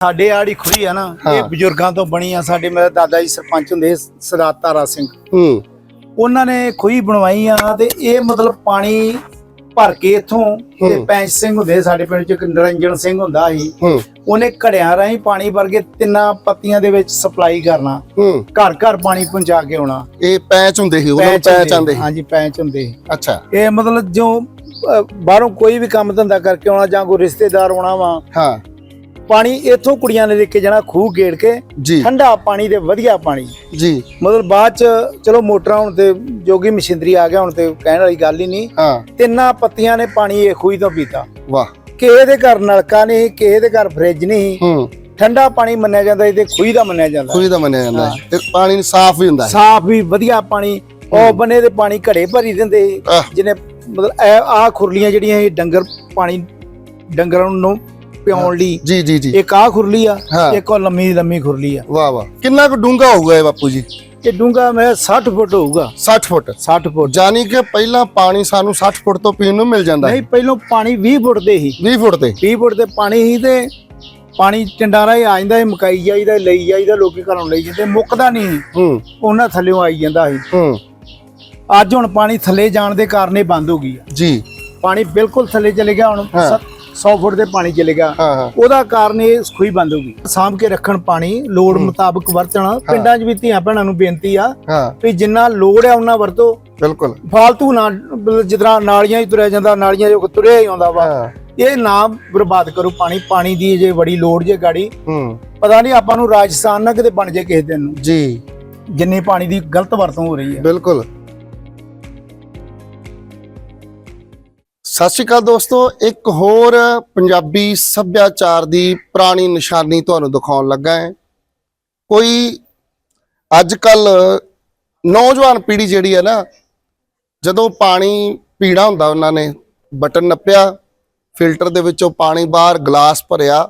ਸਾਡੇ ਆੜੀ ਖੁਰੀ ਆ ਨਾ। ਇਹ ਬਜ਼ੁਰਗਾਂ ਤੋਂ ਬਣੀ ਆ ਸਾਡੇ ਮੇਰੇ ਦਾਦਾ ਜੀ ਸਰਪੰਚ ਹੁੰਦੇ ਸਰਦਾਰ ਤਾਰਾ ਸਿੰਘ। ਹੂੰ। ਉਹਨਾਂ ਨੇ ਖੁਈ ਬਣਵਾਈ ਆ ਤੇ ਇਹ ਮਤਲਬ ਪਾਣੀ ਭਰ ਕੇ ਇਥੋਂ ਤੇ। ਪੈਂਚ ਸਿੰਘ ਹੁੰਦੇ ਸਾਡੇ ਪਿੰਡ ਚ ਨਿਰੰਜਨ ਸਿੰਘ ਹੁੰਦਾ ਸੀ। ਉਹਨੇ ਘੜਿਆਂ ਰਾਹੀਂ ਪਾਣੀ ਭਰ ਕੇ ਤਿੰਨਾਂ ਪੱਤੀਆਂ ਦੇ ਵਿੱਚ ਸਪਲਾਈ ਕਰਨਾ। ਘਰ ਘਰ ਪਾਣੀ ਪਹੁੰਚਾ ਕੇ ਆਉਣਾ। ਇਹ ਪੈਚ ਹੁੰਦੇ ਸੀ ਉਹਨਾਂ ਨੂੰ ਪੈਚ ਆਂਦੇ ਹਾਂਜੀ ਪੈਂਚ ਹੁੰਦੇ। ਅੱਛਾ। ਇਹ ਮਤਲਬ ਜੋ ਬਾਹਰੋਂ ਕੋਈ ਵੀ ਕੰਮ ਧੰਦਾ ਕਰਕੇ ਆਉਣਾ ਜਾਂ ਕੋਈ ਰਿਸ਼ਤੇਦਾਰ ਆਉਣਾ ਵਾ ਹਾਂ। ਪਾਣੀ ਇੱਥੋਂ ਕੁੜੀਆਂ ਨੇ ਲੈ ਕੇ ਜਾਣਾ ਖੂਹ ਗੇੜ ਕੇ ਜੀ। ਠੰਡਾ ਪਾਣੀ ਤੇ ਵਧੀਆ ਪਾਣੀ। ਜੀ। ਮਤਲਬ ਬਾਅਦ ਚ ਚਲੋ ਮੋਟਰਾਂ ਹੁਣ ਤੇ ਜੋਗੀ ਮਸ਼ੀਨਰੀ ਆ ਗਿਆ ਹੁਣ ਤੇ ਕਹਿਣ ਵਾਲੀ ਗੱਲ ਹੀ ਨਹੀਂ। ਹਾਂ। ਤਿੰਨਾਂ ਪੱਤੀਆਂ ਨੇ ਪਾਣੀ ਇਹ ਖੂਹੀ ਤੋਂ ਪੀਤਾ। ਵਾਹ। ਕਿਸੇ ਦੇ ਘਰ ਨਲਕਾ ਨਹੀਂ ਕਿਸੇ ਦੇ ਘਰ ਫ੍ਰਿਜ ਨਹੀਂ। ਹੂੰ। ਠੰਡਾ ਪਾਣੀ ਮੰਨਿਆ ਜਾਂਦਾ ਇਹਦੇ ਖੂਹੀ ਦਾ ਮੰਨਿਆ ਜਾਂਦਾ। ਖੂਹੀ ਦਾ ਮੰਨਿਆ ਜਾਂਦਾ ਹੈ। ਤੇ ਪਾਣੀ ਸਾਫ਼ ਵੀ ਹੁੰਦਾ ਹੈ ਸਾਫ਼ ਵੀ ਵਧੀਆ ਪਾਣੀ। ਉਹ ਬਨੇ ਦੇ ਪਾਣੀ ਘੜੇ ਭਰੀ ਦਿੰਦੇ। ਆਹ। ਜਿਹਨੇ ਮਤਲਬ ਆ ਖੁਰਲੀਆਂ ਜਿਹੜੀਆਂ ਇਹ ਡੰਗਰ ਪਾਣੀ ਡੰਗਰਾਂ ਨੂੰ ਪਿਆਉਣ ਲਈ। ਜੀ ਜੀ ਜੀ। ਇੱਕ ਆ ਖੁਰਲੀ ਆ ਹਾਂ। ਇੱਕ ਉਹ ਲੰਮੀ ਲੰਮੀ ਖੁਰਲੀ ਆ। ਵਾਹ ਵਾਹ। ਕਿੰਨਾ ਕੁ ਡੂੰਘਾ ਹੋਊਗਾ ਇਹ ਬਾਪੂ ਜੀ? ਇਹ ਡੂੰਗਾ ਮੈਂ 60 ਫੁੱਟ ਹੋਊਗਾ। 60 ਫੁੱਟ। 60 ਫੁੱਟ। ਜਾਨੀ ਕਿ ਪਹਿਲਾਂ ਪਾਣੀ ਸਾਨੂੰ 60 ਫੁੱਟ ਤੋਂ ਪੀਣ ਨੂੰ ਮਿਲ ਜਾਂਦਾ ਨਹੀਂ ਪਹਿਲੋਂ ਪਾਣੀ 20 ਫੁੱਟ ਦੇ ਸੀ। 20 ਫੁੱਟ ਤੇ। 20 ਫੁੱਟ ਦੇ ਪਾਣੀ ਸੀ ਤੇ ਪਾਣੀ ਟੰਡਾਰਾ ਹੀ ਆ ਜਾਂਦਾ ਸੀ ਮਕਾਈ ਜਾਈਦਾ ਲਈ ਜਾਈਦਾ ਲੋਕੀ ਘਰੋਂ ਲਈ ਜਾਂਦੇ ਮੁੱਕਦਾ ਨਹੀਂ ਹੂੰ। ਉਹਨਾਂ ਥੱਲੇੋਂ ਆਈ ਜਾਂਦਾ ਸੀ। ਹੂੰ। ਅੱਜ ਹੁਣ ਪਾਣੀ ਥੱਲੇ ਜਾਣ ਦੇ ਕਾਰਨ ਇਹ ਬੰਦ ਹੋ ਗਈ ਆ। ਜੀ। ਪਾਣੀ ਬਿਲਕੁਲ ਥੱਲੇ ਚਲੇ ਗਿਆ ਹੁਣ ਹਾਂ। 100 ਫੁੱਟ ਦੇ ਪਾਣੀ ਚਲੇ ਗਿਆ। ਹਾਂ ਹਾਂ। ਉਹਦਾ ਕਾਰਨ ਇਹ ਖੂਹੀ ਬੰਦ ਹੋ ਗਈ। ਸਾਂਭ ਕੇ ਰੱਖਣ ਪਾਣੀ ਲੋੜ ਮੁਤਾਬਕ ਵਰਤਣਾ ਪਿੰਡਾਂ 'ਚ ਵੀ ਧੀਆਂ ਭੈਣਾਂ ਨੂੰ ਬੇਨਤੀ ਆ ਵੀ ਜਿੰਨਾ ਲੋੜ ਹੈ ਉਹਨਾਂ ਵਰਤੋ। ਬਿਲਕੁਲ। ਫਾਲਤੂ ਨਾ ਤਰ੍ਹਾਂ ਨਾਲੀਆਂ 'ਚ ਤੁਰਿਆ ਜਾਂਦਾ ਨਾਲੀਆਂ 'ਚ ਤੁਰਿਆ ਹੀ ਆਉਂਦਾ ਵਾ। ਇਹ ਨਾ ਬਰਬਾਦ ਕਰੋ ਪਾਣੀ। ਪਾਣੀ ਦੀ ਜੇ ਬੜੀ ਲੋੜ ਜੇ ਗਾੜੀ ਹੂੰ। ਪਤਾ ਨਹੀਂ ਆਪਾਂ ਨੂੰ ਰਾਜਸਥਾਨ ਨਾ ਕਿਤੇ ਬਣ ਜੇ ਕਿਸੇ ਦਿਨ ਨੂੰ। ਜੀ। ਜਿੰਨੀ ਪਾਣੀ ਦੀ ਗਲਤ ਵਰਤੋਂ ਹੋ ਰਹੀ ਹੈ। ਬਿਲਕੁਲ। ਸਤਿ ਸ਼੍ਰੀ ਅਕਾਲ ਦੋਸਤੋ, ਇੱਕ ਹੋਰ ਪੰਜਾਬੀ ਸੱਭਿਆਚਾਰ ਦੀ ਪੁਰਾਣੀ ਨਿਸ਼ਾਨੀ ਤੁਹਾਨੂੰ ਦਿਖਾਉਣ ਲੱਗਾ ਹੈ। ਕੋਈ ਅੱਜ ਕੱਲ ਨੌਜਵਾਨ ਪੀੜ੍ਹੀ ਜਿਹੜੀ ਹੈ ਨਾ, ਜਦੋਂ ਪਾਣੀ ਪੀਣਾ ਹੁੰਦਾ ਉਹਨਾਂ ਨੇ, ਬਟਨ ਨੱਪਿਆ, ਫਿਲਟਰ ਦੇ ਵਿੱਚੋਂ ਪਾਣੀ ਬਾਹਰ ਗਲਾਸ ਭਰਿਆ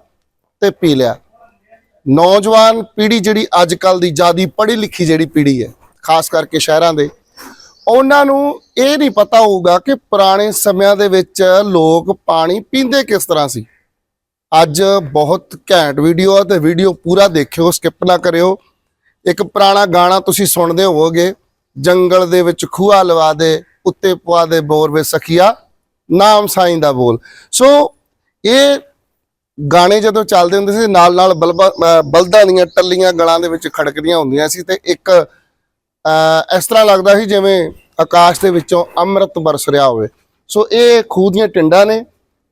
ਤੇ ਪੀ ਲਿਆ। ਨੌਜਵਾਨ ਪੀੜ੍ਹੀ ਜਿਹੜੀ ਅੱਜ ਕੱਲ ਦੀ ਜਿਆਦੀ ਪੜ੍ਹੀ ਲਿਖੀ ਜਿਹੜੀ ਪੀੜ੍ਹੀ ਹੈ, ਖਾਸ ਕਰਕੇ ਸ਼ਹਿਰਾਂ ਦੇ ਉਹਨਾਂ ਨੂੰ ਇਹ ਨਹੀਂ ਪਤਾ ਹੋਊਗਾ ਕਿ ਪੁਰਾਣੇ ਸਮਿਆਂ ਦੇ ਵਿੱਚ ਲੋਕ ਪਾਣੀ ਪੀਂਦੇ ਕਿਸ ਤਰ੍ਹਾਂ ਸੀ। ਅੱਜ ਬਹੁਤ ਘੈਂਟ ਵੀਡੀਓ ਆ ਤੇ ਵੀਡੀਓ ਪੂਰਾ ਦੇਖਿਓ ਸਕਿਪ ਨਾ ਕਰਿਓ। ਇੱਕ ਪੁਰਾਣਾ ਗਾਣਾ ਤੁਸੀਂ ਸੁਣਦੇ ਹੋਵੋਗੇ, ਜੰਗਲ ਦੇ ਵਿੱਚ ਖੂਹਾ ਲਵਾ ਦੇ, ਉੱਤੇ ਪਵਾ ਦੇ ਬੋਰ ਵੇ ਸਖੀਆ, ਨਾਮ ਸਾਈਂ ਦਾ ਬੋਲ। ਸੋ ਇਹ ਗਾਣੇ ਜਦੋਂ ਚੱਲਦੇ ਹੁੰਦੇ ਸੀ ਨਾਲ ਨਾਲ ਬਲਬਾ ਬਲਦਾਂ ਦੀਆਂ ਟੱਲੀਆਂ ਗਲਾਂ ਦੇ ਵਿੱਚ ਖੜਕਦੀਆਂ ਹੁੰਦੀਆਂ ਸੀ ਤੇ ਇੱਕ ਇਸ ਤਰ੍ਹਾਂ ਲੱਗਦਾ ਸੀ ਜਿਵੇਂ ਆਕਾਸ਼ ਦੇ ਵਿੱਚੋਂ ਅੰਮ੍ਰਿਤ ਬਰਸ ਰਿਹਾ ਹੋਵੇ। ਸੋ ਇਹ ਖੂਹ ਦੀਆਂ ਟਿੰਡਾਂ ਨੇ।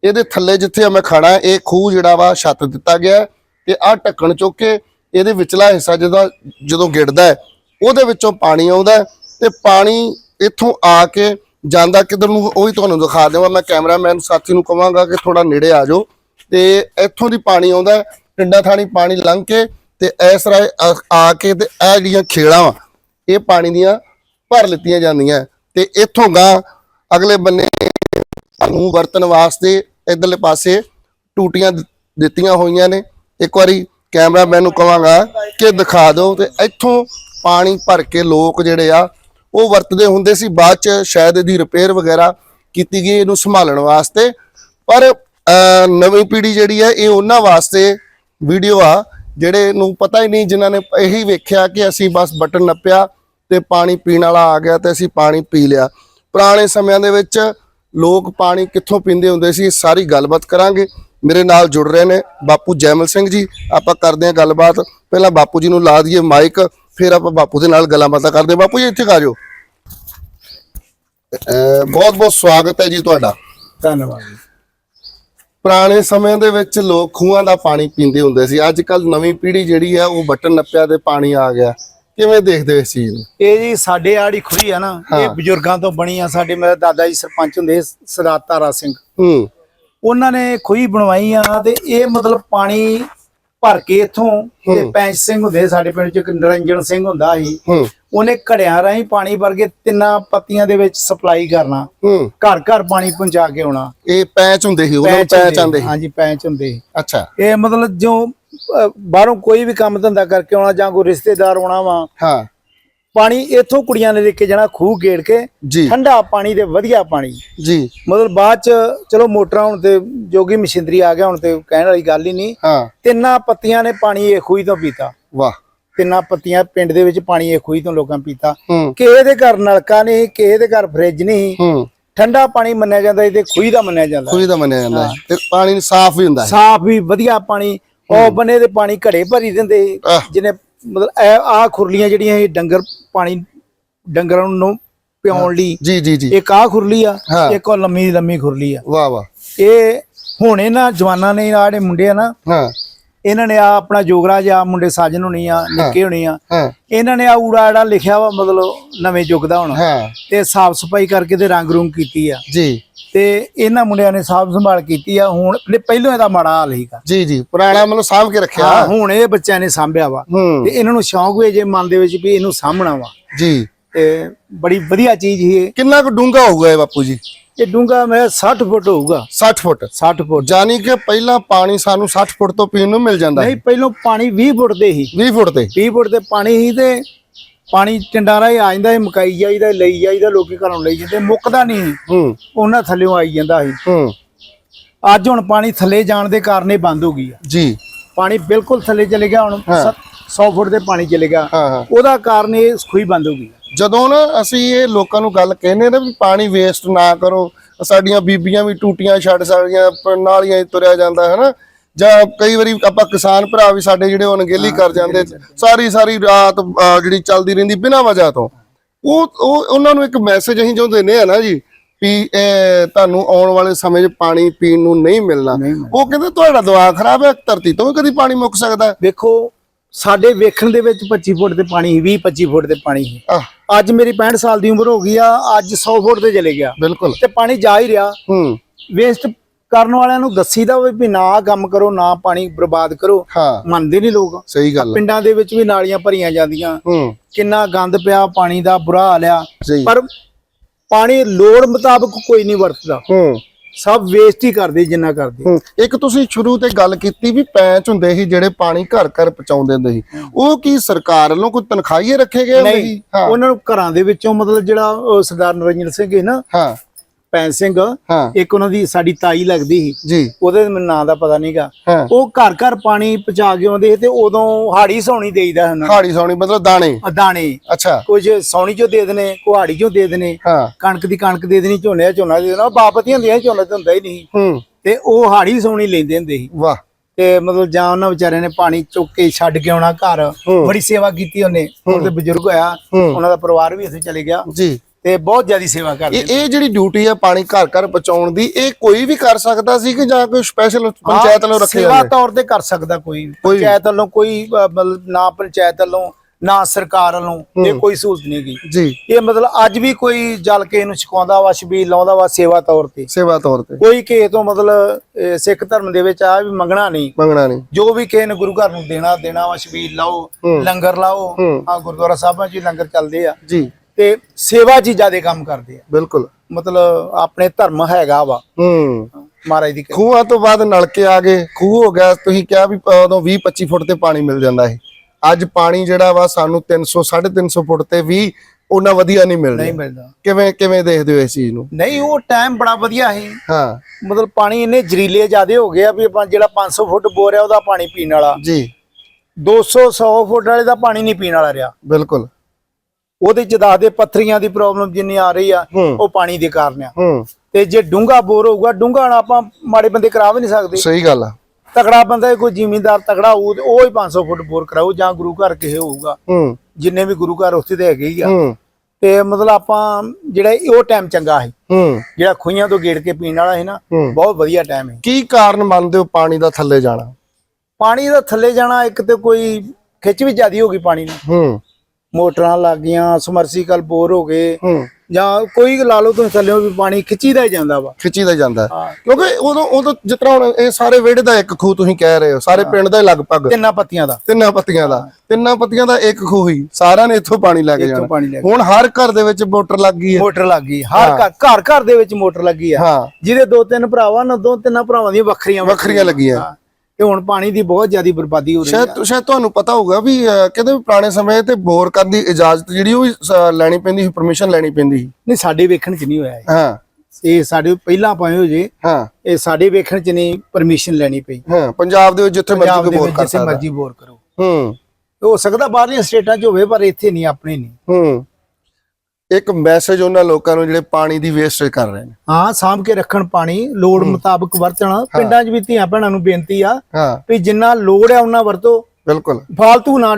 ਇਹਦੇ ਥੱਲੇ ਜਿੱਥੇ ਮੈਂ ਖੜਾ ਇਹ ਖੂਹ ਜਿਹੜਾ ਵਾ ਛੱਤ ਦਿੱਤਾ ਗਿਆ ਹੈ ਤੇ ਆਹ ਢੱਕਣ ਚੁੱਕ ਕੇ ਇਹਦੇ ਵਿਚਲਾ ਹਿੱਸਾ ਜਿਹਦਾ ਜਦੋਂ ਗਿੜਦਾ ਉਹਦੇ ਵਿੱਚੋਂ ਪਾਣੀ ਆਉਂਦਾ ਹੈ ਤੇ ਪਾਣੀ ਇੱਥੋਂ ਆ ਕੇ ਜਾਂਦਾ ਕਿੱਧਰ ਨੂੰ ਉਹ ਵੀ ਤੁਹਾਨੂੰ ਦਿਖਾ ਦੇਵਾਂ। ਮੈਂ ਕੈਮਰਾਮੈਨ ਸਾਥੀ ਨੂੰ ਕਹਾਂਗਾ ਕਿ ਥੋੜਾ ਨੇੜੇ ਆ ਜਾਓ ਤੇ ਇੱਥੋਂ ਦੀ ਪਾਣੀ ਆਉਂਦਾ ਹੈ, ਟਿੰਡਾ ਥਾਣੀ ਪਾਣੀ ਲੰਘ ਕੇ ਤੇ ਇਸ ਰਾਹ ਆ- ਆ ਕੇ ਤੇ ਇਹ ਜਿਹੜੀਆਂ ਖੇੜਾਂ ਵਾ ਇਹ ਪਾਣੀ ਦੀਆਂ ਭਰ ਲਿੱਤੀਆਂ ਜਾਂਦੀਆਂ। ਤੇ ਇੱਥੋਂ ਗਾਂ ਅਗਲੇ ਬੰਨੇ ਨੂੰ ਵਰਤਣ ਵਾਸਤੇ ਇਧਰਲੇ ਪਾਸੇ ਟੂਟੀਆਂ ਦਿੱਤੀਆਂ ਹੋਈਆਂ ਨੇ। ਇੱਕ ਵਾਰੀ ਕੈਮਰਾਮੈਨ ਨੂੰ ਕਹਾਂਗਾ ਕਿ ਦਿਖਾ ਦਿਓ ਤੇ ਇੱਥੋਂ ਪਾਣੀ ਭਰ ਕੇ ਲੋਕ ਜਿਹੜੇ ਆ, ਉਹ ਵਰਤਦੇ ਹੁੰਦੇ ਸੀ। ਬਾਅਦ ਚ ਸ਼ਾਇਦ ਇਹਦੀ ਰਿਪੇਅਰ ਵਗੈਰਾ ਕੀਤੀ ਗਈ ਇਹਨੂੰ ਸੰਭਾਲਣ ਵਾਸਤੇ। ਪਰ ਨਵੀਂ ਪੀੜ੍ਹੀ ਜਿਹੜੀ ਹੈ, ਇਹ ਉਹਨਾਂ ਵਾਸਤੇ ਵੀਡੀਓ ਆ, ਜਿਹੜੇ ਨੂੰ ਪਤਾ ਹੀ ਨਹੀਂ, ਜਿਨ੍ਹਾਂ ਨੇ ਇਹੀ ਵੇਖਿਆ ਕਿ ਅਸੀਂ ਬਸ ਬਟਨ ਨੱਪਿਆ। ਤੇ ਪਾਣੀ ਪੀਣ ਵਾਲਾ ਆ ਗਿਆ ਤੇ ਅਸੀਂ ਪਾਣੀ ਪੀ ਲਿਆ। ਪੁਰਾਣੇ ਸਮਿਆਂ ਦੇ ਵਿੱਚ ਲੋਕ ਪਾਣੀ ਕਿੱਥੋਂ ਪੀਂਦੇ ਹੁੰਦੇ ਸੀ ਸਾਰੀ ਗੱਲਬਾਤ ਕਰਾਂਗੇ। ਮੇਰੇ ਨਾਲ ਜੁੜ ਰਹੇ ਨੇ ਬਾਪੂ ਜੈਮਲ ਸਿੰਘ ਜੀ ਆਪਾਂ ਕਰਦੇ ਹਾਂ ਗੱਲਬਾਤ। ਪਹਿਲਾਂ ਬਾਪੂ ਜੀ ਨੂੰ ਲਾ ਦਈਏ ਮਾਈਕ ਫਿਰ ਆਪਾਂ ਬਾਪੂ ਦੇ ਨਾਲ ਗੱਲਾਂ ਬਾਤਾਂ ਕਰਦੇ ਹਾਂ। ਬਾਪੂ ਜੀ ਇੱਥੇ ਆ ਜਾਓ। ਬਹੁਤ ਬਹੁਤ ਸਵਾਗਤ ਹੈ ਜੀ ਤੁਹਾਡਾ। ਧੰਨਵਾਦ। ਪੁਰਾਣੇ ਸਮੇਂ ਦੇ ਵਿੱਚ ਲੋਕ ਖੂਹਾਂ ਦਾ ਪਾਣੀ ਪੀਂਦੇ ਹੁੰਦੇ ਸੀ। ਅੱਜ ਕੱਲ ਨਵੀਂ ਪੀੜ੍ਹੀ ਜਿਹੜੀ ਹੈ ਉਹ ਬਟਨ ਨੱਪਿਆ ਤੇ ਪਾਣੀ ਆ ਗਿਆ। ਕਿਵੇਂ ਦੇਖਦੇ ਹੋ ਇਸ ਚੀਜ਼ ਨੂੰ? ਇਹ ਜੀ ਸਾਡੇ ਆੜੀ ਖੁਰੀ ਆ ਨਾ ਇਹ। ਬਜ਼ੁਰਗਾਂ ਤੋਂ ਬਣੀ ਆ ਸਾਡੇ ਮੇਰੇ ਦਾਦਾ ਜੀ ਸਰਪੰਚ ਹੁੰਦੇ ਸਰਦਾਰ ਤਾਰਾ ਸਿੰਘ। ਹੂੰ। ਉਹਨਾਂ ਨੇ ਖੁਈ ਬਣਵਾਈ ਆ ਤੇ ਇਹ ਮਤਲਬ ਪਾਣੀ ਭਰ ਕੇ ਇਥੋਂ ਤੇ। ਪੈਂਚ ਸਿੰਘ ਹੁੰਦੇ ਸਾਡੇ ਪਿੰਡ ਚ ਇੱਕ ਨਿਰੰਜਨ ਸਿੰਘ ਹੁੰਦਾ ਸੀ। ਉਹਨੇ ਘੜਿਆਂ ਰਾਹੀਂ ਪਾਣੀ ਭਰ ਕੇ ਤਿੰਨਾਂ ਪੱਤੀਆਂ ਦੇ ਵਿੱਚ ਸਪਲਾਈ ਕਰਨਾ ਘਰ ਘਰ ਪਾਣੀ ਪਹੁੰਚਾ ਕੇ ਆਉਣਾ। ਇਹ ਪੈਚ ਹੁੰਦੇ ਸੀ ਉਹਨਾਂ ਨੂੰ ਪੈਚ ਆਂਦੇ ਹਾਂਜੀ ਪੈਂਚ ਹੁੰਦੇ। ਅੱਛਾ। ਇਹ ਮਤਲਬ ਜੋ ਬਾਹਰੋਂ ਕੋਈ ਵੀ ਕੰਮ ਧੰਦਾ ਕਰਕੇ ਆਉਣਾ ਜਾਂ ਕੋਈ ਰਿਸ਼ਤੇਦਾਰ ਆਉਣਾ ਵਾ ਹਾਂ। ਪਾਣੀ ਇੱਥੋਂ ਕੁੜੀਆਂ ਨੇ ਲੈ ਕੇ ਜਾਣਾ ਖੂਹ ਗੇੜ ਕੇ ਠੰਡਾ ਪਾਣੀ ਤੇ ਵਧੀਆ ਪਾਣੀ। ਜੀ। ਮਤਲਬ ਬਾਅਦ ਚ ਚਲੋ ਮੋਟਰਾਂ ਹੁਣ ਤੇ ਜੋਗੀ ਮਸ਼ੀਨਰੀ ਆ ਗਿਆ ਹੁਣ ਤੇ ਕਹਿਣ ਵਾਲੀ ਗੱਲ ਹੀ ਨਹੀਂ। ਹਾਂ। ਤਿੰਨਾਂ ਪੱਤੀਆਂ ਨੇ ਪਾਣੀ ਇਹ ਖੂਹੀ ਤੋਂ ਪੀਤਾ। ਵਾਹ। ਤਿੰਨਾਂ ਪੱਤੀਆਂ ਪਿੰਡ ਦੇ ਵਿੱਚ ਪਾਣੀ ਇਹ ਖੂਹੀ ਤੋਂ ਲੋਕਾਂ ਪੀਤਾ। ਕਿਸੇ ਦੇ ਘਰ ਨਲਕਾ ਨਹੀਂ ਕਿਸੇ ਦੇ ਘਰ ਫ੍ਰਿਜ ਨਹੀਂ। ਠੰਡਾ ਪਾਣੀ ਮੰਨਿਆ ਜਾਂਦਾ ਇਹਦੇ ਖੂਹੀ ਦਾ ਮੰਨਿਆ ਜਾਂਦਾ। ਖੂਹੀ ਦਾ ਮੰਨਿਆ ਜਾਂਦਾ। ਤੇ ਪਾਣੀ ਸਾਫ਼ ਵੀ ਹੁੰਦਾ ਹੈ ਸਾਫ਼ ਵੀ ਵਧੀਆ ਪਾਣੀ। ਉਹ ਬਨੇ ਦੇ ਪਾਣੀ ਘੜੇ ਭਰੀ ਦਿੰਦੇ। ਜਿਹਨੇ ਮਤਲਬ ਆ ਖੁਰਲੀਆਂ ਜਿਹੜੀਆਂ ਇਹ ਡੰਗਰ ਪਾਣੀ ਡੰਗਰਾਂ ਨੂੰ ਪਿਆਉਣ ਲਈ। ਜੀ ਜੀ ਜੀ। ਇੱਕ ਆ ਖੁਰਲੀ ਆ। ਇੱਕ ਉਹ ਲੰਮੀ ਲੰਮੀ ਖੁਰਲੀ ਆ। ਵਾਹ ਵਾਹ। ਇਹ ਹੁਣ ਇਹਨਾਂ ਜਵਾਨਾਂ ਨੇ ਜਿਹੜੇ ਮੁੰਡੇ ਆ ਨਾ ਹਾਂ। ਇਹਨਾਂ ਨੇ ਆ ਆਪਣਾ ਜੋਗਰਾਜ ਆ ਮੁੰਡੇ ਸਾਜਨ ਹੋਣੀ ਆ ਨਿੱਕੇ ਹੋਣੀ ਆ। ਇਹਨਾਂ ਨੇ ਆ ਊੜਾ ਜਿਹੜਾ ਲਿਖਿਆ ਵਾ ਮਤਲਬ ਨਵੇਂ ਯੁੱਗ ਦਾ ਹੁਣ। ਤੇ ਸਾਫ਼ ਸਫ਼ਾਈ ਕਰਕੇ ਤੇ ਰੰਗ ਰੂੰਗ ਕੀਤੀ ਆ। ਜੀ। ਤੇ ਇਹਨਾਂ ਮੁੰਡਿਆਂ ਨੇ ਸਾਫ਼ ਸੰਭਾਲ ਕੀਤੀ ਆ ਹੁਣ ਪਹਿਲੋਂ ਇਹਦਾ ਮਾੜਾ ਹਾਲ ਸੀਗਾ। ਜੀ ਜੀ ਪੁਰਾਣਾ ਮਤਲਬ ਸਾਂਭ ਕੇ ਰੱਖਿਆ। ਹਾਂ ਹੁਣ ਇਹ ਬੱਚਿਆਂ ਨੇ ਸਾਂਭਿਆ ਵਾ। ਤੇ ਇਹਨਾਂ ਨੂੰ ਸ਼ੌਂਕ ਹੋਏ ਜੇ ਮਨ ਦੇ ਵਿੱਚ ਵੀ ਇਹਨੂੰ ਸਾਂਭਣਾ ਵਾ। ਜੀ। ਤੇ ਬੜੀ ਵਧੀਆ ਚੀਜ਼ ਹੀ ਇਹ। ਕਿੰਨਾ ਕੁ ਡੂੰਘਾ ਹੋਊਗਾ ਇਹ ਬਾਪੂ ਜੀ? ਇਹ ਡੂੰਗਾ ਮੈਂ 60 ਫੁੱਟ ਹੋਊਗਾ। 60 ਫੁੱਟ। 60 ਫੁੱਟ। ਜਾਨੀ ਕਿ ਪਹਿਲਾਂ ਪਾਣੀ ਸਾਨੂੰ 60 ਫੁੱਟ ਤੋਂ ਪੀਣ ਨੂੰ ਮਿਲ ਜਾਂਦਾ ਨਹੀਂ ਪਹਿਲੋਂ ਪਾਣੀ 20 ਫੁੱਟ ਦੇ ਸੀ। 20 ਫੁੱਟ ਤੇ। 20 ਫੁੱਟ ਤੇ ਪਾਣੀ ਸੀ ਤੇ ਪਾਣੀ ਟੰਡਾਰਾ ਹੀ ਆ ਜਾਂਦਾ ਸੀ ਮਕਾਈ ਜਾਈਦਾ ਲਈ ਜਾਈਦਾ ਲੋਕੀ ਘਰੋਂ ਲਈ ਜਾਂਦੇ ਮੁੱਕਦਾ ਨਹੀਂ। ਹੂੰ। ਉਹਨਾਂ ਥੱਲੇੋਂ ਆਈ ਜਾਂਦਾ ਸੀ। ਹੂੰ। ਅੱਜ ਹੁਣ ਪਾਣੀ ਥੱਲੇ ਜਾਣ ਦੇ ਕਾਰਨ ਇਹ ਬੰਦ ਹੋ ਗਈ ਆ। ਜੀ। ਪਾਣੀ ਬਿਲਕੁਲ ਥੱਲੇ ਚਲੇ ਗਿਆ ਹੁਣ 100 ਫੁੱਟ ਦੇ ਪਾਣੀ ਚਲੇ ਗਿਆ। ਉਹਦਾ ਕਾਰਨ ਇਹ ਖੂਹੀ ਬੰਦ ਹੋ ਗਈ ਜਦੋਂ ਨਾ ਅਸੀਂ ਇਹ ਲੋਕਾਂ ਨੂੰ ਗੱਲ ਕਹਿੰਦੇ ਨਾ ਵੀ ਪਾਣੀ ਵੇਸਟ ਨਾ ਕਰੋ ਸਾਡੀਆਂ ਬੀਬੀਆਂ ਵੀ ਟੂਟੀਆਂ ਛੱਡ ਸਕਦੀਆਂ ਨਾਲੀਆਂ ਤੁਰਿਆ ਜਾਂਦਾ ਹੈ ਨਾ ਜਾਂ ਕਈ ਵਾਰੀ ਆਪਾਂ ਕਿਸਾਨ ਭਰਾ ਵੀ ਸਾਡੇ ਜਿਹੜੇ ਅਣਗਹਿਲੀ ਕਰ ਜਾਂਦੇ ਸਾਰੀ ਸਾਰੀ ਰਾਤ ਜਿਹੜੀ ਚੱਲਦੀ ਰਹਿੰਦੀ ਬਿਨਾਂ ਵਜ੍ਹਾ ਤੋਂ। ਉਹ ਉਹ ਉਹਨਾਂ ਨੂੰ ਇੱਕ ਮੈਸੇਜ ਅਸੀਂ ਜੋ ਦਿੰਦੇ ਆ ਨਾ ਜੀ ਵੀ ਤੁਹਾਨੂੰ ਆਉਣ ਵਾਲੇ ਸਮੇਂ 'ਚ ਪਾਣੀ ਪੀਣ ਨੂੰ ਨਹੀਂ ਮਿਲਣਾ। ਉਹ ਕਹਿੰਦੇ ਤੁਹਾਡਾ ਦਿਮਾਗ ਖਰਾਬ ਹੈ ਧਰਤੀ ਤੋਂ ਕਦੀ ਪਾਣੀ ਮੁੱਕ ਸਕਦਾ ਵੇਖੋ ਸਾਡੇ ਵੇਖਣ ਦੇ ਵਿੱਚ 25 ਫੁੱਟ ਦੇ ਪਾਣੀ ਸੀ 20 25 ਫੁੱਟ ਦੇ ਪਾਣੀ ਸੀ। ਅੱਜ ਮੇਰੀ 65 ਸਾਲ ਦੀ ਉਮਰ ਹੋ ਗਈ ਆ ਅੱਜ 100 ਫੁੱਟ ਤੇ ਚਲੇ ਗਿਆ। ਬਿਲਕੁਲ। ਤੇ ਪਾਣੀ ਜਾ ਹੀ ਰਿਹਾ। ਹੂੰ। ਵੇਸਟ ਕਰਨ ਵਾਲਿਆਂ ਨੂੰ ਦੱਸੀਦਾ ਵੀ ਨਾ ਕੰਮ ਕਰੋ ਨਾ ਪਾਣੀ ਬਰਬਾਦ ਕਰੋ। ਮੰਨਦੇ ਨਹੀਂ ਲੋਕ। ਸਹੀ ਗੱਲ ਪਿੰਡਾਂ ਦੇ ਵਿੱਚ ਵੀ ਨਾਲੀਆਂ ਭਰੀਆਂ ਜਾਂਦੀਆਂ। ਹੂੰ। ਕਿੰਨਾ ਗੰਦ ਪਿਆ ਪਾਣੀ ਦਾ ਬੁਰਾ ਹਾਲ ਆ। ਪਰ ਪਾਣੀ ਲੋੜ ਮੁਤਾਬਕ ਕੋਈ ਨਹੀਂ ਵਰਤਦਾ। ਹੂੰ। ਸਭ ਵੇਸਟ ਹੀ ਕਰਦੇ ਜਿੰਨਾ ਕਰਦੇ। ਇੱਕ ਤੁਸੀਂ ਸ਼ੁਰੂ ਤੇ ਗੱਲ ਕੀਤੀ ਵੀ ਪੈਂਚ ਹੁੰਦੇ ਸੀ ਜਿਹੜੇ ਪਾਣੀ ਘਰ ਘਰ ਪਹੁੰਚਾਉਂਦੇ ਹੁੰਦੇ ਸੀ। ਉਹ ਕੀ ਸਰਕਾਰ ਵੱਲੋਂ ਕੋਈ ਤਨਖਾਹੀਏ ਰੱਖੇ ਗਏ ਨਹੀਂ। ਉਹਨਾਂ ਨੂੰ ਘਰਾਂ ਦੇ ਵਿੱਚੋਂ ਮਤਲਬ ਜਿਹੜਾ ਸਰਦਾਰ ਨਰਿੰਦਰ ਸਿੰਘ ਹੈ ਨਾ ਪੈਨ ਸਿੰਘ ਹਾਂ। ਇੱਕ ਉਹਨਾਂ ਦੀ ਸਾਡੀ ਤਾਈ ਲੱਗਦੀ ਸੀ। ਜੀ। ਉਹਦੇ ਮੈਨੂੰ ਨਾਂ ਦਾ ਪਤਾ ਨਹੀਂਗਾ ਉਹ ਘਰ ਘਰ ਪਾਣੀ ਪਹੁੰਚਾ ਕੇ ਆਉਂਦੇ ਤੇ ਉਦੋਂ ਹਾੜੀ ਸੌਣੀ ਦੇਈਦਾ ਨੂੰ। ਹਾੜੀ ਸੌਣੀ ਮਤਲਬ ਦਾਣੇ। ਦਾਣੇ। ਅੱਛਾ। ਕੁਝ ਸੌਣੀ ਚੋਂ ਦੇ ਦੇਣੇ ਕੁਹਾੜੀ ਚੋਂ ਦੇ ਦੇਣੇ। ਹਾਂ। ਕਣਕ ਦੀ ਕਣਕ ਦੇ ਦੇਣੀ ਝੋਨੇ ਝੋਨਾ ਦੇ ਦੇਣਾ। ਬਾਪਤੀ ਹੁੰਦੀਆਂ ਝੋਨਾ ਤੇ ਹੁੰਦਾ ਹੀ ਨਹੀਂ ਹੂੰ। ਤੇ ਉਹ ਹਾੜੀ ਸੌਣੀ ਲੈਂਦੇ ਹੁੰਦੇ ਸੀ। ਵਾਹ। ਤੇ ਮਤਲਬ ਜਾਂ ਉਹਨਾਂ ਵਿਚਾਰਿਆਂ ਨੇ ਪਾਣੀ ਚੁੱਕ ਕੇ ਛੱਡ ਕੇ ਆਉਣਾ ਘਰ। ਬੜੀ ਸੇਵਾ ਕੀਤੀ ਉਹਨੇ। ਤੇ ਬਜ਼ੁਰਗ ਹੋਇਆ। ਉਹਨਾਂ ਦਾ ਪਰਿਵਾਰ ਵੀ ਇੱਥੇ ਚਲੇ ਗਿਆ। ਜੀ। ਤੇ ਬਹੁਤ ਜ਼ਿਆਦਾ ਸੇਵਾ ਕਰਦੇ ਇਹ ਇਹ ਜਿਹੜੀ ਡਿਊਟੀ ਆ ਪਾਣੀ ਘਰ ਘਰ ਪਹੁੰਚਾਉਣ ਦੀ ਇਹ ਕੋਈ ਵੀ ਕਰ ਸਕਦਾ ਸੀ ਕਿ ਜਾਂ ਕੋਈ ਸਪੈਸ਼ਲ ਪੰਚਾਇਤ ਵੱਲੋਂ ਰੱਖੇ ਸੇਵਾ ਤੌਰ ਤੇ ਕਰ ਸਕਦਾ ਕੋਈ। ਪੰਚਾਇਤ ਵੱਲੋਂ ਕੋਈ ਨਾ ਪੰਚਾਇਤ ਵੱਲੋਂ ਨਾ ਸਰਕਾਰ ਵੱਲੋਂ ਇਹ ਕੋਈ ਸਹੂਲਤ ਨਹੀਂ ਗਈ ਜੀ। ਇਹ ਮਤਲਬ ਅੱਜ ਵੀ ਕੋਈ ਜਲ ਕੇ ਇਹਨੂੰ ਛਕਾਉਂਦਾ ਵਾ ਛਬੀਲ ਲਾਉਂਦਾ ਵਾ ਸੇਵਾ ਤੌਰ ਤੇ। ਸੇਵਾ ਤੌਰ ਤੇ। ਕੋਈ ਕਿਸੇ ਤੋਂ ਮਤਲਬ ਸਿੱਖ ਧਰਮ ਦੇ ਵਿੱਚ ਆ ਵੀ ਮੰਗਣਾ ਨਹੀਂ। ਮੰਗਣਾ ਨਹੀਂ। ਜੋ ਵੀ ਕਿਸੇ ਨੇ ਗੁਰੂ ਘਰ ਨੂੰ ਦੇਣਾ ਦੇਣਾ ਵਾ ਛਬੀਲ ਲਾਓ। ਲੰਗਰ ਲਾਓ। ਆ ਗੁਰਦੁਆਰਾ ਸਾਹਿਬਾਂ 'ਚ ਲੰਗਰ ਚੱਲਦੇ ਆ। ਜੀ। ਤੇ ਸੇਵਾ ਹੀ ਜ਼ਿਆਦਾ ਕੰਮ ਕਰਦੇ ਆ। ਬਿਲਕੁਲ। ਮਤਲਬ ਆਪਣੇ ਧਰਮ ਹੈਗਾ ਵਾ। ਹੂੰ। ਮਹਾਰਾਜ ਦੀ। ਖੂਹਾਂ ਤੋਂ ਬਾਅਦ ਨਲਕੇ ਆ ਗਏ ਖੂਹ ਹੋ ਗਿਆ ਤੁਸੀਂ ਕਿਹਾ ਵੀ ਉਦੋਂ 20 25 ਫੁੱਟ ਤੇ ਪਾਣੀ ਮਿਲ ਜਾਂਦਾ ਹੈ ਅੱਜ ਪਾਣੀ ਜਿਹੜਾ ਵਾ ਸਾਨੂੰ 300 350 ਫੁੱਟ ਤੇ ਵੀ ਉਹਨਾਂ ਵਧੀਆ ਨਹੀਂ ਮਿਲ ਨਹੀਂ ਮਿਲਦਾ। ਕਿਵੇਂ ਕਿਵੇਂ ਦੇਖਦੇ ਹੋ ਇਸ ਚੀਜ਼ ਨੂੰ? ਨਹੀਂ ਉਹ ਟਾਈਮ ਬੜਾ ਵਧੀਆ ਸੀ। ਹਾਂ। ਮਤਲਬ ਪਾਣੀ ਇੰਨੇ ਜ਼ਰੀਲੇ ਜ਼ਿਆਦੇ ਹੋ ਗਏ ਆ ਵੀ ਆਪਾਂ ਜਿਹੜਾ 500 ਫੁੱਟ ਬੋਰ ਆ ਉਹਦਾ ਪਾਣੀ ਪੀਣ ਵਾਲਾ। ਜੀ। 200 100 ਫੁੱਟ ਵਾਲੇ ਦਾ ਪਾਣੀ ਨਹੀਂ ਪੀਣ ਵਾਲਾ ਰਿਹਾ। ਬਿਲਕੁਲ। ਉਹਦੇ ਚ ਦੱਸਦੇ ਪੱਥਰੀਆਂ ਦੀ ਪ੍ਰੋਬਲਮ ਜਿੰਨੀ ਆ ਰਹੀ ਆ। ਉਹ ਪਾਣੀ ਦੇ ਕਾਰਨ ਆ। ਤੇ ਜੇ ਡੂੰਗਾ ਬੋਰ ਹੋਊਗਾ ਡੂੰਗਾ ਨਾਲ ਆਪਾਂ ਮਾੜੇ ਬੰਦੇ ਕਰਾ ਵੀ ਨਹੀਂ ਸਕਦੇ। ਸਹੀ ਗੱਲ ਆ। ਤਕੜਾ ਬੰਦਾ ਕੋਈ ਜ਼ਿਮੀਂਦਾਰ ਤਕੜਾ ਹੋਊ ਤੇ ਉਹ ਹੀ 500 ਫੁੱਟ ਬੋਰ ਕਰਾਊ ਜਾਂ ਗੁਰੂ ਘਰ ਕਿਸੇ ਹੋਊਗਾ। ਜਿੰਨੇ ਵੀ ਗੁਰੂ ਘਰ ਉੱਥੇ ਤੇ ਹੈਗੇ ਹੀ ਆ। ਤੇ ਮਤਲਬ ਆਪਾਂ ਜਿਹੜਾ ਇਹ ਉਹ ਟਾਈਮ ਚੰਗਾ ਸੀ। ਹੂੰ। ਜਿਹੜਾ ਖੂਹੀਆਂ ਤੋਂ ਗੇੜ ਕੇ ਪੀਣ ਵਾਲਾ ਸੀ ਨਾ। ਬਹੁਤ ਵਧੀਆ ਟਾਈਮ ਹੈ ਕੀ ਕਾਰਨ ਮੰਨਦੇ ਹੋ ਪਾਣੀ ਦਾ ਥੱਲੇ ਜਾਣਾ? ਪਾਣੀ ਦਾ ਥੱਲੇ ਜਾਣਾ ਇੱਕ ਤੇ ਕੋਈ ਖਿੱਚ ਵੀ ਜ਼ਿਆਦੀ ਹੋ ਗਈ ਪਾਣੀ ਨੂੰ ਹੂੰ। ਮੋਟਰਾਂ ਲੱਗ ਗਈਆਂ ਸਮਰਸੀਕਲ ਬੋਰ ਹੋ ਗਏ। ਜਾਂ ਕੋਈ ਲਾ ਲਓ ਤੁਸੀਂ ਥੱਲੇ ਵੀ ਪਾਣੀ ਖਿੱਚੀਦਾ ਹੀ ਜਾਂਦਾ ਵਾ। ਖਿੱਚੀਦਾ ਜਾਂਦਾ। ਕਿਉਂਕਿ ਉਦੋਂ ਉਦੋਂ ਜਿਸ ਤਰ੍ਹਾਂ ਹੁਣ ਇਹ ਸਾਰੇ ਵਿਹੜੇ ਦਾ ਇੱਕ ਖੂਹ ਤੁਸੀਂ ਕਹਿ ਰਹੇ ਹੋ ਸਾਰੇ ਪਿੰਡ ਦਾ ਲਗਭਗ। ਤਿੰਨਾਂ ਪੱਤੀਆਂ ਦਾ। ਤਿੰਨਾਂ ਪੱਤੀਆਂ ਦਾ। ਤਿੰਨਾਂ ਪੱਤੀਆਂ ਦਾ ਇੱਕ ਖੂਹ ਹੀ। ਸਾਰਿਆਂ ਨੇ ਇੱਥੋਂ ਪਾਣੀ ਲੈ ਕੇ ਜਾਣਾ। ਹੁਣ ਹਰ ਘਰ ਦੇ ਵਿੱਚ ਮੋਟਰ ਲੱਗ ਗਈ ਹੈ। ਮੋਟਰ ਲੱਗ ਗਈ। ਹਰ ਘਰ ਘਰ ਦੇ ਵਿੱਚ ਮੋਟਰ ਲੱਗੀ ਆ। ਹਾਂ। ਜਿਹਦੇ ਦੋ ਤਿੰਨ ਭਰਾਵਾਂ ਨਾ ਦੋ ਤਿੰਨਾਂ ਭਰਾਵਾਂ ਦੀਆਂ ਵੱਖਰੀਆਂ ਵੱਖਰੀਆਂ ਲੱਗੀਆਂ। ਤੇ ਹੁਣ ਪਾਣੀ ਦੀ ਬਹੁਤ ਜ਼ਿਆਦਾ ਬਰਬਾਦੀ ਹੋ ਰਹੀ ਹੈ ਸ਼ਾਇਦ ਸ਼ਾਇਦ ਤੁਹਾਨੂੰ ਪਤਾ ਹੋਊਗਾ ਵੀ ਕਹਿੰਦੇ ਵੀ ਪੁਰਾਣੇ ਸਮੇਂ ਤੇ ਬੋਰ ਕਰਨ ਦੀ ਇਜਾਜ਼ਤ ਜਿਹੜੀ ਉਹ ਲੈਣੀ ਪੈਂਦੀ ਸੀ ਪਰਮਿਸ਼ਨ ਲੈਣੀ ਪੈਂਦੀ ਸੀ। ਨਹੀਂ ਸਾਡੇ ਵੇਖਣ 'ਚ ਨਹੀਂ ਹੋਇਆ। ਹਾਂ। ਇਹ ਸਾਡੇ ਪਹਿਲਾਂ ਪਾਏ ਹੋ ਜੇ ਹਾਂ। ਇਹ ਸਾਡੇ ਵੇਖਣ 'ਚ ਨਹੀਂ ਪਰਮਿਸ਼ਨ ਲੈਣੀ ਪਈ। ਹਾਂ ਪੰਜਾਬ ਦੇ ਵਿੱਚ ਜਿੱਥੇ ਮਰਜ਼ੀ ਬੋਰ ਕਰ ਜਿੱਥੇ ਮਰਜ਼ੀ ਬੋਰ ਕਰੋ। ਹੂੰ। ਹੋ ਸਕਦਾ ਬਾਹਰਲੀਆਂ ਸਟੇਟਾਂ 'ਚ ਹੋਵੇ ਪਰ ਇੱਥੇ ਨਹੀਂ ਆਪਣੇ ਨਹੀਂ। ਹੂੰ। ਇੱਕ ਮੈਸੇਜ ਉਹਨਾਂ ਲੋਕਾਂ ਨੂੰ ਜਿਹੜੇ ਪਾਣੀ ਦੀ ਵੇਸਟੇਜ ਕਰ ਰਹੇ ਨੇ। ਹਾਂ ਸਾਂਭ ਕੇ ਰੱਖਣ ਪਾਣੀ ਲੋੜ ਮੁਤਾਬਕ ਵਰਤਣ। ਪਿੰਡਾਂ 'ਚ ਵੀ ਧੀਆਂ ਭੈਣਾਂ ਨੂੰ ਬੇਨਤੀ ਆ ਵੀ ਜਿੰਨਾ ਲੋੜ ਹੈ ਉਹਨਾਂ ਵਰਤੋ। ਬਿਲਕੁਲ। ਫਾਲਤੂ ਨਾ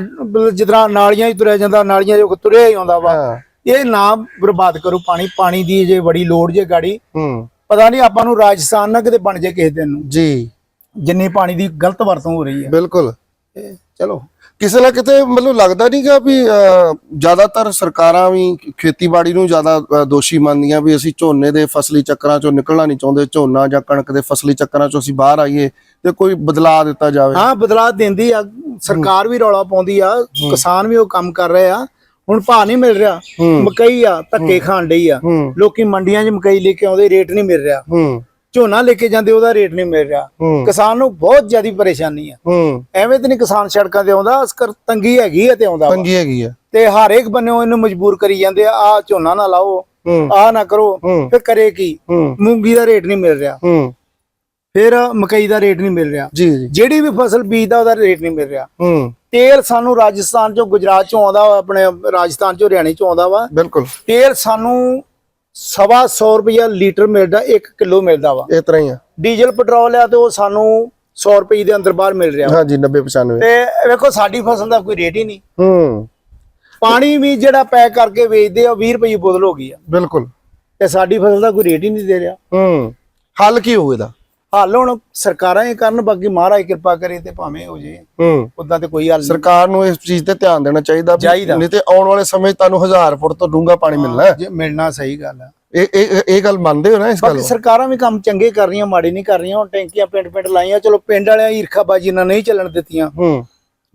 ਜਿੱਦਾਂ ਨਾਲੀਆਂ ਹੀ ਤੁਰਿਆ ਜਾਂਦਾ ਨਾਲੀਆਂ ਜੋ ਤੁਰਿਆ ਹੀ ਆਉਂਦਾ ਵਾ। ਇਹ ਨਾ ਬਰਬਾਦ ਕਰੋ ਪਾਣੀ। ਪਾਣੀ ਦੀ ਜੇ ਬੜੀ ਲੋੜ ਜੇ ਗਾੜੀ ਹੂੰ। ਪਤਾ ਨਹੀਂ ਆਪਾਂ ਨੂੰ ਰਾਜਸਥਾਨ ਨਾ ਕਿਤੇ ਬਣ ਜੇ ਕਿਸੇ ਦਿਨ ਨੂੰ। ਜੀ। ਜਿੰਨੀ ਪਾਣੀ ਦੀ ਗਲਤ ਵਰਤੋਂ ਹੋ ਰਹੀ ਹੈ ਬਿਲਕੁਲ। ਚਲੋ। ਕਿਸੇ ਨਾ ਕਿਤੇ ਮੈਨੂੰ ਲੱਗਦਾ ਨਹੀਂਗਾ ਵੀ ਜ਼ਿਆਦਾਤਰ ਸਰਕਾਰਾਂ ਵੀ ਖੇਤੀਬਾੜੀ ਨੂੰ ਜ਼ਿਆਦਾ ਦੋਸ਼ੀ ਮੰਨਦੀਆਂ ਵੀ ਅਸੀਂ ਝੋਨੇ ਦੇ ਫਸਲੀ ਚੱਕਰਾਂ ਚੋਂ ਨਿਕਲਣਾ ਨਹੀਂ ਚਾਹੁੰਦੇ ਝੋਨਾ ਜਾਂ ਕਣਕ ਦੇ ਫਸਲੀ ਚੱਕਰਾਂ ਚੋਂ ਅਸੀਂ ਬਾਹਰ ਆਈਏ ਤੇ ਕੋਈ ਬਦਲਾਅ ਦਿੱਤਾ ਜਾਵੇ। ਹਾਂ ਬਦਲਾਅ ਦਿੰਦੀ ਆ। ਸਰਕਾਰ ਵੀ ਰੌਲਾ ਪਾਉਂਦੀ ਆ ਕਿਸਾਨ ਵੀ ਉਹ ਕੰਮ ਕਰ ਰਹੇ ਆ। ਹੁਣ ਭਾਅ ਨਹੀਂ ਮਿਲ ਰਿਹਾ। ਮਕਈ ਆ ਧੱਕੇ ਖਾਣ ਡਈ ਆ। ਲੋਕੀ ਮੰਡੀਆਂ 'ਚ ਮਕਈ ਲੈ ਕੇ ਆਉਂਦੇ ਰੇਟ ਨਹੀਂ ਮਿਲ ਰਿਹਾ। ਝੋਨਾ ਲੈ ਕੇ ਜਾਂਦੇ ਉਹਦਾ ਰੇਟ ਨਹੀਂ ਮਿਲ ਰਿਹਾ। ਕਿਸਾਨ ਨੂੰ ਬਹੁਤ ਜ਼ਿਆਦਾ ਪਰੇਸ਼ਾਨੀ ਆ। ਐਵੇਂ ਤੇ ਨਹੀਂ ਕਿਸਾਨ ਸੜਕਾਂ ਤੇ ਆਉਂਦਾ ਅਸਕਰ ਤੰਗੀ ਹੈਗੀ ਆ ਤੇ ਆਉਂਦਾ। ਪੰਗੀ ਹੈਗੀ ਆ। ਤੇ ਹਰ ਇੱਕ ਬੰਨਿਓ ਇਹਨੂੰ ਮਜਬੂਰ ਕਰੀ ਜਾਂਦੇ ਆ ਆ ਝੋਨਾ ਨਾ ਲਾਓ ਆ ਨਾ ਕਰੋ ਫਿਰ ਕਰੇ ਕੀ? ਮੂੰਗੀ ਦਾ ਰੇਟ ਨਹੀਂ ਮਿਲ ਰਿਹਾ। ਫਿਰ ਮਕਈ ਦਾ ਰੇਟ ਨਹੀਂ ਮਿਲ ਰਿਹਾ। ਜਿਹੜੀ ਵੀ ਫਸਲ ਬੀਜਦਾ ਉਹਦਾ ਰੇਟ ਨਹੀਂ ਮਿਲ ਰਿਹਾ। ਤੇਲ ਸਾਨੂੰ ਰਾਜਸਥਾਨ ਚੋਂ ਗੁਜਰਾਤ ਚੋਂ ਆਉਂਦਾ ਆਪਣੇ ਰਾਜਸਥਾਨ ਚੋਂ ਹਰਿਆਣੇ ਚੋਂ ਆਉਂਦਾ ਵਾ। ਬਿਲਕੁਲ। ਤੇਲ ਸਾਨੂੰ ਸਵਾ 100 ਰੁਪਇਆ ਲੀਟਰ ਮਿਲਦਾ 1 ਕਿਲੋ ਮਿਲਦਾ ਵਾ। ਇਸ ਤਰ੍ਹਾਂ ਹੀ ਆ। ਡੀਜ਼ਲ ਪੈਟਰੋਲ ਆ ਤੇ ਉਹ ਸਾਨੂੰ 100 ਰੁਪਏ ਦੇ ਅੰਦਰ ਬਾਹਰ ਮਿਲ ਰਿਹਾ। ਹਾਂਜੀ 90 95 ਤੇ ਵੇਖੋ ਸਾਡੀ ਫਸਲ ਦਾ ਕੋਈ ਰੇਟ ਹੀ ਨਹੀਂ। ਹੂੰ। ਪਾਣੀ ਵੀ ਜਿਹੜਾ ਪੈਕ ਕਰਕੇ ਵੇਚਦੇ ਆ 20 ਰੁਪਏ ਬੋਤਲ ਹੋ ਗਈ ਆ। ਬਿਲਕੁਲ। ਤੇ ਸਾਡੀ ਫਸਲ ਦਾ ਕੋਈ ਰੇਟ ਹੀ ਨਹੀਂ ਦੇ ਰਿਹਾ। ਹੂੰ। ਹੱਲ ਕੀ ਹੋਊ ਇਹਦਾ? ਹੱਲ ਹੁਣ ਸਰਕਾਰਾਂ ਇਹ ਕਰਨ ਬਾਕੀ ਮਹਾਰਾਜ ਕਿਰਪਾ ਕਰੇ ਤੇ ਭਾਵੇਂ ਹੋ ਜੇ। ਹੂੰ। ਉਦਾਂ ਤੇ ਕੋਈ ਹੱਲ ਸਰਕਾਰ ਨੂੰ ਇਸ ਚੀਜ਼ ਤੇ ਧਿਆਨ ਦੇਣਾ ਚਾਹੀਦਾ। ਨਹੀਂ ਤੇ ਆਉਣ ਵਾਲੇ ਸਮੇਂ ਤੁਹਾਨੂੰ 1000 ਫੁੱਟ ਤੋਂ ਡੂੰਘਾ ਪਾਣੀ ਮਿਲਣਾ ਜੇ ਮਿਲਣਾ ਸਹੀ ਗੱਲ ਆ। ਇਹ ਇਹ ਇਹ ਗੱਲ ਮੰਨਦੇ ਹੋ ਨਾ ਇਸ ਗੱਲ ਬਾਕੀ ਸਰਕਾਰਾਂ ਵੀ ਕੰਮ ਚੰਗੇ ਕਰ ਰਹੀਆਂ ਮਾੜੇ ਨਹੀਂ ਕਰ ਰਹੀਆਂ ਹੁਣ ਟੈਂਕੀਆਂ ਪਿੰਡ ਪਿੰਡ ਲਾਈਆਂ ਚਲੋ ਪਿੰਡ ਵਾਲਿਆਂ ਈਰਖਾਬਾਜੀ ਨਾਲ ਨਹੀਂ ਚੱਲਣ ਦਿੱਤੀਆਂ। ਹੂੰ।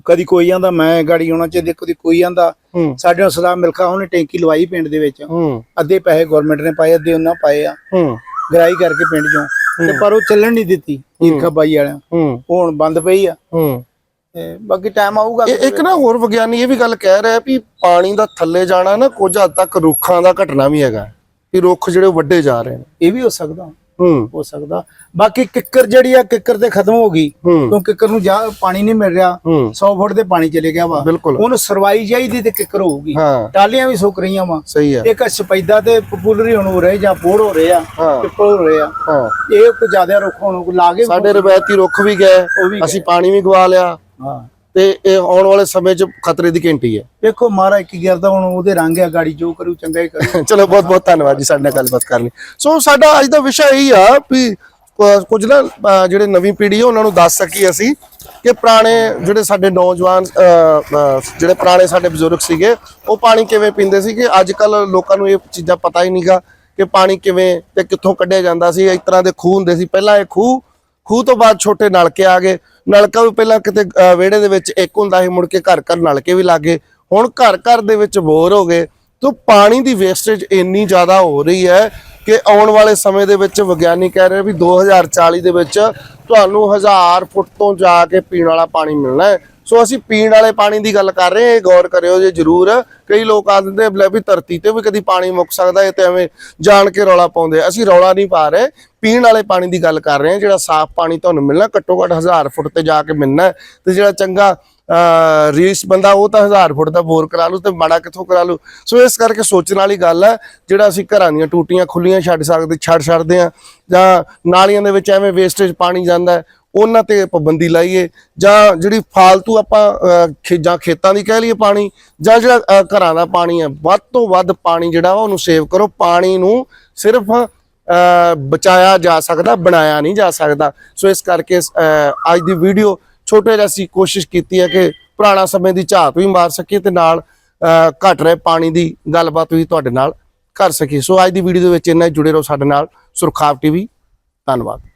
ਕਦੀ ਕੋਈ ਆਂਦਾ ਮੈਂ ਗਾੜੀ ਆਉਣਾ ਚਾਹੀਦੀ ਕਦੀ ਕੋਈ ਆਂਦਾ। ਸਾਡੇ ਨਾਲ ਸਲਾਹ ਮਿਲਖਾ ਉਹਨੇ ਟੈਂਕੀ ਲਵਾਈ ਪਿੰਡ ਦੇ ਵਿੱਚ। ਹੂੰ। ਅੱਧੇ ਪੈਸੇ ਗਵਰਨਮੈਂਟ ਨੇ ਪਾਏ ਅੱਧੇ ਉਹਨਾਂ ਪਾਏ ਆ। ਹੂੰ। ਗਰਾਈ ਕਰਕੇ ਪਿੰਡ ਚੋਂ। ਤੇ ਪਰ ਉਹ ਚੱਲਣ ਨਹੀਂ ਦਿੱਤੀ ਈਰਖਾਬਾਜੀ ਵਾਲਿਆਂ ਹੂੰ। ਉਹ ਹੁਣ ਬੰਦ ਪਈ ਆ। ਹੂੰ। ਬਾਕੀ ਟਾਈਮ ਆਊਗਾ। ਇੱਕ ਨਾ ਹੋਰ ਵਿਗਿਆਨੀ ਇਹ ਵੀ ਗੱਲ ਕਹਿ ਰਿਹਾ ਵੀ ਪਾਣੀ ਦਾ ਥੱਲੇ ਜਾਣਾ ਨਾ ਕੁਝ ਹੱਦ ਤੱਕ ਰੁੱਖਾਂ ਦਾ ਘਟਣਾ ਵੀ ਹੈਗਾ। ਕਿ ਰੁੱਖ ਜਿਹੜੇ ਵੱਡੇ ਜਾ ਰਹੇ ਨੇ। ਇਹ ਵੀ ਹੋ ਸਕਦਾ। ਹੂੰ। ਸਕਦਾ। ਬਾਕੀ ਕਿੱਕਰ ਜਿਹੜੀ ਆ ਕਿੱਕਰ ਤੇ ਖਤਮ ਹੋ ਗਈ। ਕਿਉਂਕਿ ਕਿੱਕਰ ਨੂੰ ਜਾ ਪਾਣੀ ਨਹੀਂ ਮਿਲ ਰਿਹਾ। ਹੂੰ। 100 ਫੁੱਟ ਦੇ ਪਾਣੀ ਚਲੇ ਗਿਆ ਵਾ। ਉਹਨੂੰ ਸਰਵਾਈ ਚਾਹੀਦੀ ਤੇ ਕਿੱਕਰ ਹੋਊਗੀ। ਟਾਲੀਆਂ ਵੀ ਸੁੱਕ ਰਹੀਆਂ ਵਾ। ਇੱਕ ਸਪੈਦਾ ਤੇ ਪਪੂਲਰੀ ਹੁਣ ਹੋ ਰਹੇ ਜਾਂ ਪੋੜ ਹੋ ਰਹੇ ਆ ਪਿੱਪਲ ਹੋ ਰਹੇ ਆ। ਇਹ ਕੋ ਜ਼ਿਆਦਾ ਰੁੱਖ ਹੁਣ ਲਾ ਕੇ ਸਾਡੇ ਰਵਾਇਤੀ ਰੁੱਖ ਵੀ ਗਏ। ਅਸੀਂ ਪਾਣੀ ਵੀ ਗਵਾ ਲਿਆ। ਹਾਂ। ਤੇ ਇਹ ਆਉਣ ਵਾਲੇ ਸਮੇਂ 'ਚ ਖਤਰੇ ਦੀ ਘੰਟੀ ਹੈ। ਵੇਖੋ ਮਹਾਰਾਜ ਕੀ ਕਰਦਾ ਹੁਣ ਉਹਦੇ ਰੰਗ ਆ ਗਾੜੀ ਜੋ ਕਰੂ ਚੰਗਾ ਹੀ ਕਰੂ। ਚਲੋ ਬਹੁਤ ਬਹੁਤ ਧੰਨਵਾਦ ਜੀ ਸਾਡੇ ਨਾਲ ਗੱਲਬਾਤ ਕਰਨ ਲਈ। ਸੋ ਸਾਡਾ ਅੱਜ ਦਾ ਵਿਸ਼ਾ ਇਹੀ ਆ ਵੀ ਕੁਝ ਨਾ ਜਿਹੜੇ ਨਵੀਂ ਪੀੜ੍ਹੀ ਆ ਉਹਨਾਂ ਨੂੰ ਦੱਸ ਸਕੀ ਅਸੀਂ ਕਿ ਪੁਰਾਣੇ ਜਿਹੜੇ ਸਾਡੇ ਨੌਜਵਾਨ ਜਿਹੜੇ ਪੁਰਾਣੇ ਸਾਡੇ ਬਜ਼ੁਰਗ ਸੀਗੇ ਉਹ ਪਾਣੀ ਕਿਵੇਂ ਪੀਂਦੇ ਸੀ ਕਿ ਅੱਜ ਕੱਲ ਲੋਕਾਂ ਨੂੰ ਇਹ ਚੀਜ਼ਾਂ ਪਤਾ ਹੀ ਨਹੀਂਗਾ ਕਿ ਪਾਣੀ ਕਿਵੇਂ ਤੇ ਕਿੱਥੋਂ ਕੱਢਿਆ ਜਾਂਦਾ ਸੀ ਇਸ ਤਰ੍ਹਾਂ ਦੇ ਖੂਹ ਹੁੰਦੇ ਸੀ। ਪਹਿਲਾਂ ਇਹ ਖੂਹ ਖੂਹ ਤੋਂ ਬਾਅਦ ਛੋਟੇ ਨਲਕੇ ਆ ਗਏ। ਨਲਕਾ ਵੀ ਪਹਿਲਾਂ ਕਿਤੇ ਵਿਹੜੇ ਦੇ ਵਿੱਚ ਇੱਕ ਹੁੰਦਾ ਸੀ, ਮੁੜ ਕੇ ਘਰ ਘਰ ਨਲਕੇ ਵੀ ਲੱਗੇ ਹੁਣ ਘਰ ਘਰ ਦੇ ਵਿੱਚ ਬੋਰ ਹੋ ਗਏ। ਤੋਂ ਪਾਣੀ ਦੀ ਵੇਸਟੇਜ ਇੰਨੀ ਜ਼ਿਆਦਾ ਹੋ ਰਹੀ ਹੈ ਕਿ ਆਉਣ ਵਾਲੇ ਸਮੇਂ ਦੇ ਵਿੱਚ ਵਿਗਿਆਨੀ ਕਹਿ ਰਹੇ ਵੀ 2040 ਦੇ ਵਿੱਚ ਤੁਹਾਨੂੰ 1000 ਫੁੱਟ ਤੋਂ ਜਾ ਕੇ ਪੀਣ ਵਾਲਾ ਪਾਣੀ ਮਿਲਣਾ ਹੈ। ਸੋ ਅਸੀਂ ਪੀਣ ਵਾਲੇ ਪਾਣੀ ਦੀ ਗੱਲ ਕਰ ਰਹੇ ਹਾਂ, ਇਹ ਗੌਰ ਕਰਿਓ ਜੇ ਜ਼ਰੂਰ। ਕਈ ਲੋਕ ਆ ਦਿੰਦੇ ਲੈ ਵੀ ਧਰਤੀ ਤੇ ਵੀ ਕਦੀ ਪਾਣੀ ਮੁੱਕ ਸਕਦਾ ਹੈ ਤੇ ਐਵੇਂ ਜਾਣ ਕੇ ਰੌਲਾ ਪਾਉਂਦੇ ਅਸੀਂ ਰੌਲਾ ਨਹੀਂ ਪਾ ਰਹੇ, ਪੀਣ ਵਾਲੇ ਪਾਣੀ ਦੀ ਗੱਲ ਕਰ ਰਹੇ ਹਾਂ, ਜਿਹੜਾ ਸਾਫ਼ ਪਾਣੀ ਤੁਹਾਨੂੰ ਮਿਲਣਾ, ਘੱਟੋ ਘੱਟ 1000 ਫੁੱਟ ਤੇ ਜਾ ਕੇ ਮਿਲਣਾ ਤੇ ਜਿਹੜਾ ਚੰਗਾ, ਅਹ, ਰੀਸ ਬੰਦਾ, ਉਹ ਤਾਂ 1000 ਫੁੱਟ ਦਾ ਬੋਰ ਕਰਾ ਲੂ ਤੇ ਮਾੜਾ ਕਿੱਥੋਂ ਕਰਾ ਲੂ। ਸੋ ਇਸ ਕਰਕੇ ਸੋਚਣ ਵਾਲੀ ਗੱਲ ਹੈ, ਜਿਹੜਾ ਅਸੀਂ ਘਰਾਂ ਦੀਆਂ ਟੂਟੀਆਂ ਖੁੱਲੀਆਂ ਛੱਡ ਸਕਦੇ, ਛੱਡ ਛੱਡਦੇ ਆ ਜਾਂ ਨਾਲੀਆਂ ਦੇ ਵਿੱਚ ਐਵੇਂ ਵੇਸਟੇਜ ਪਾਣੀ ਜਾਂਦਾ ਉਹਨਾਂ ਤੇ ਪਾਬੰਦੀ ਲਾਈਏ ਜਾਂ ਜਿਹੜੀ ਫਾਲਤੂ ਆਪਾਂ ਖੇ- ਜਾਂ ਖੇਤਾਂ ਦੀ ਕਹਿ ਲਈਏ ਪਾਣੀ ਜਾਂ ਜਿਹੜਾ ਘਰਾਂ ਦਾ ਪਾਣੀ ਹੈ ਵੱਧ ਤੋਂ ਵੱਧ ਪਾਣੀ ਜਿਹੜਾ ਵਾ ਉਹਨੂੰ ਸੇਵ ਕਰੋ। ਪਾਣੀ ਨੂੰ ਸਿਰਫ ਬਚਾਇਆ ਜਾ ਸਕਦਾ ਬਣਾਇਆ ਨਹੀਂ ਜਾ ਸਕਦਾ। ਸੋ ਇਸ ਕਰਕੇ ਅੱਜ ਦੀ ਵੀਡੀਓ ਛੋਟੇ ਜਿਹਾ ਅਸੀਂ ਕੋਸ਼ਿਸ਼ ਕੀਤੀ ਹੈ ਕਿ ਪੁਰਾਣਾ ਸਮੇਂ ਦੀ ਝਾਤ ਵੀ ਮਾਰ ਸਕੀਏ ਤੇ ਨਾਲ ਅਹ, ਘਟ ਰਹੇ ਪਾਣੀ ਦੀ ਗੱਲਬਾਤ ਵੀ ਤੁਹਾਡੇ ਨਾਲ ਕਰ ਸਕੀਏ। ਸੋ ਅੱਜ ਦੀ ਵੀਡੀਓ ਦੇ ਵਿੱਚ ਇੰਨਾ ਹੀ। ਜੁੜੇ ਰਹੋ ਸਾਡੇ ਨਾਲ ਸੁਰਖਾਵ ਟੀਵੀ। ਧੰਨਵਾਦ।